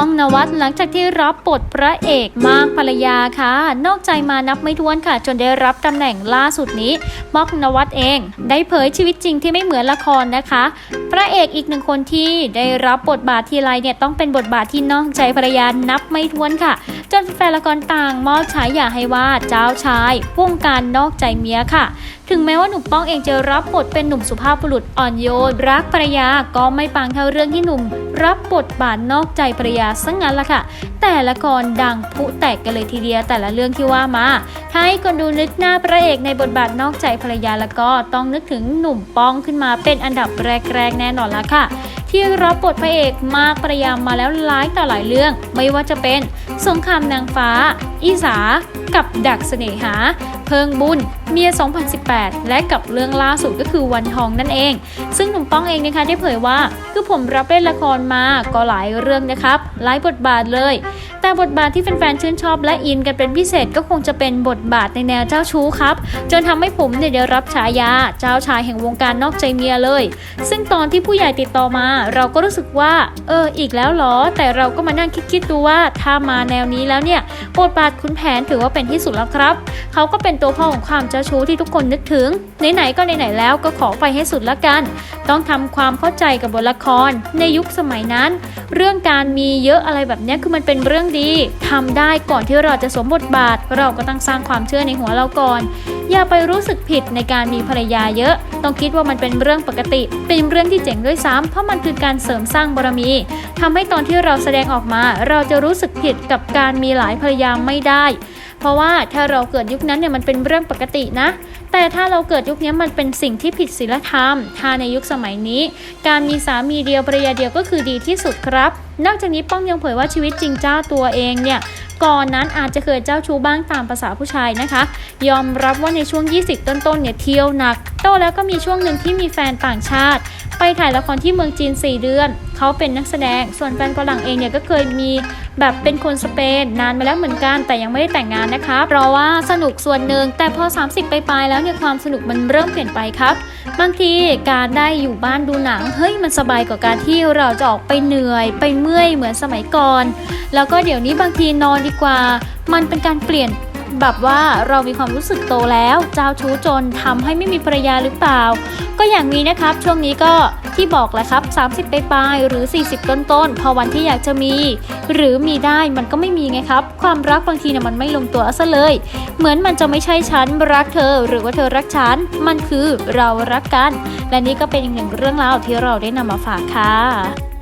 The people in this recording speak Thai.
ป้องนวัดหลังจากที่รับบทพระเอกมากภรรยาค่ะ นอกใจมานับไม่ถ้วนค่ะ จนได้รับตำแหน่งล่าสุดนี้ป้องนวัดเอง ได้เผยชีวิตจริงที่ไม่เหมือนละครนะคะ พระเอกอีกหนึ่งคนที่ได้รับบทบาททีไรเนี่ยต้องเป็นบทบาทที่นอกใจภรรยานับไม่ถ้วนค่ะ จนแฟนละครต่างมอบฉายาให้ว่าเจ้าชายวงการนอกใจเมียค่ะ ถึงแม้ว่าหนุ่มป้องเองจะรับบทเป็นหนุ่มสุภาพบุรุษอ่อนโยน รักภรรยาก็ไม่ปังเท่าเรื่องที่หนุ่ม รับบทบาทนอกใจภรรยาซะงั้นละค่ะ แต่ละครดังพุแตกกันเลยทีเดียวแต่ละเรื่องที่ว่ามาถ้าให้คนดูนึกหน้าพระเอกในบทบาทนอกใจภรรยาแล้วก็ต้องนึกถึงหนุ่มป้องขึ้นมาเป็นอันดับแรกๆแน่นอนละค่ะ ที่รับบทพระเอกมากประยามาแล้วหลายต่อหลายเรื่อง ไม่ว่าจะเป็นสงครามนางฟ้า อีสา กับดักเสน่หา เพิงบุญ เมีย 2018 และกับเรื่องล่าสุดก็คือวันทองนั่นเอง ซึ่งหนุ่มป้องเองนะคะได้เผยว่า คือผมรับเล่นละครมาก็หลายเรื่องนะครับ หลายบทบาทเลย แต่บทบาทที่แฟนๆชื่นชอบและอินกันเป็นพิเศษก็คงจะเป็นบทบาทในแนวเจ้าชู้ครับ จนทำให้ผมเนี่ยได้รับฉายาเจ้าชายแห่งวงการนอกใจเมียเลย ซึ่งตอนที่ผู้ใหญ่ติดต่อมา เราก็รู้สึกว่า เออ อีกแล้วเหรอ แต่เราก็มานั่งคิดๆดูว่าถ้ามาแนวนี้แล้วเนี่ยบทบาทคุณแผนถือว่าเป็นที่สุดแล้วครับ เขาก็เป็นตัวพ่อของความเจ้าชู้ที่ทุกคนนึกถึงไหนๆก็ไหนๆแล้วก็ขอไปให้สุดละกัน ต้องทำความเข้าใจกับบทละคร ในยุคสมัยนั้น เรื่องการมีเยอะอะไรแบบนี้คือมันเป็นเรื่องดีทำได้ก่อนที่เราจะสวมบทบาท เราก็ต้องสร้างความเชื่อในหัวเราก่อน อย่าไปรู้สึกผิดในการมีภรรยาเยอะ ต้องคิดว่ามันเป็นเรื่องปกติ เป็นเรื่องที่เจ๋งด้วยซ้ำเพราะมันคือการเสริมสร้างบารมีทำให้ตอนที่เราแสดงออกมา เราจะรู้สึกผิดกับการมีหลายภรรยาไม่ได้ เพราะว่าถ้าเราเกิดยุคนั้นเนี่ยมันเป็นเรื่องปกตินะ แต่ถ้าเราเกิดยุคนี้มันเป็นสิ่งที่ผิดศีลธรรม ถ้าในยุคสมัยนี้ การมีสามีเดียวภรรยาเดียวก็คือดีที่สุดครับ นอกจากนี้ป้องยังเผยว่าชีวิตจริงเจ้าตัวเองเนี่ยก่อนนั้นอาจจะเคยเจ้าชู้บ้างตามภาษาผู้ชายนะคะ ยอมรับว่าในช่วง 20 ต้นๆเนี่ยเที่ยวหนัก ตแล้วก็มีช่วงหนึ่งที่มีแฟนต่างชาติ ไปถ่ายละครที่เมืองจีน 4 เดือน เขาเป็นนักแสดง ส่วนแฟนฝรั่งเองเนี่ยก็เคยมีแบบเป็นคนสเปนนานมาแล้วเหมือนกัน แต่ยังไม่ได้แต่งงานนะคะ เพราะว่าสนุกส่วนหนึ่ง แต่พอ 30 ไปปลายแล้วเนี่ยความสนุกมันเริ่มเปลี่ยนไปครับ บางทีการได้อยู่บ้านดูหนัง เฮ้ยมันสบายกว่าการที่เราจะออกไปเหนื่อย ไปเมื่อยเหมือนสมัยก่อน แล้วก็เดี๋ยวนี้บางทีนอนดีกว่า มันเป็นการเปลี่ยน แบบว่าเรามีความรู้สึกโตแล้ว เจ้าชู้จนทำให้ไม่มีภรรยาหรือเปล่า ก็อย่างนี้นะครับ ช่วงนี้ก็ที่บอกแหละครับ 30 ไปปลายหรือ 40 ต้นๆพอวันที่อยากจะมี หรือมีได้มันก็ไม่มีไงครับ ความรักบางทีเนี่ยมันไม่ลงตัวซะเลย เหมือนมันจะไม่ใช่ฉันรักเธอ หรือว่าเธอรักฉันมันคือเรารักกัน และนี่ก็เป็นอีกหนึ่งเรื่องราวที่เราได้นำมาฝากค่ะ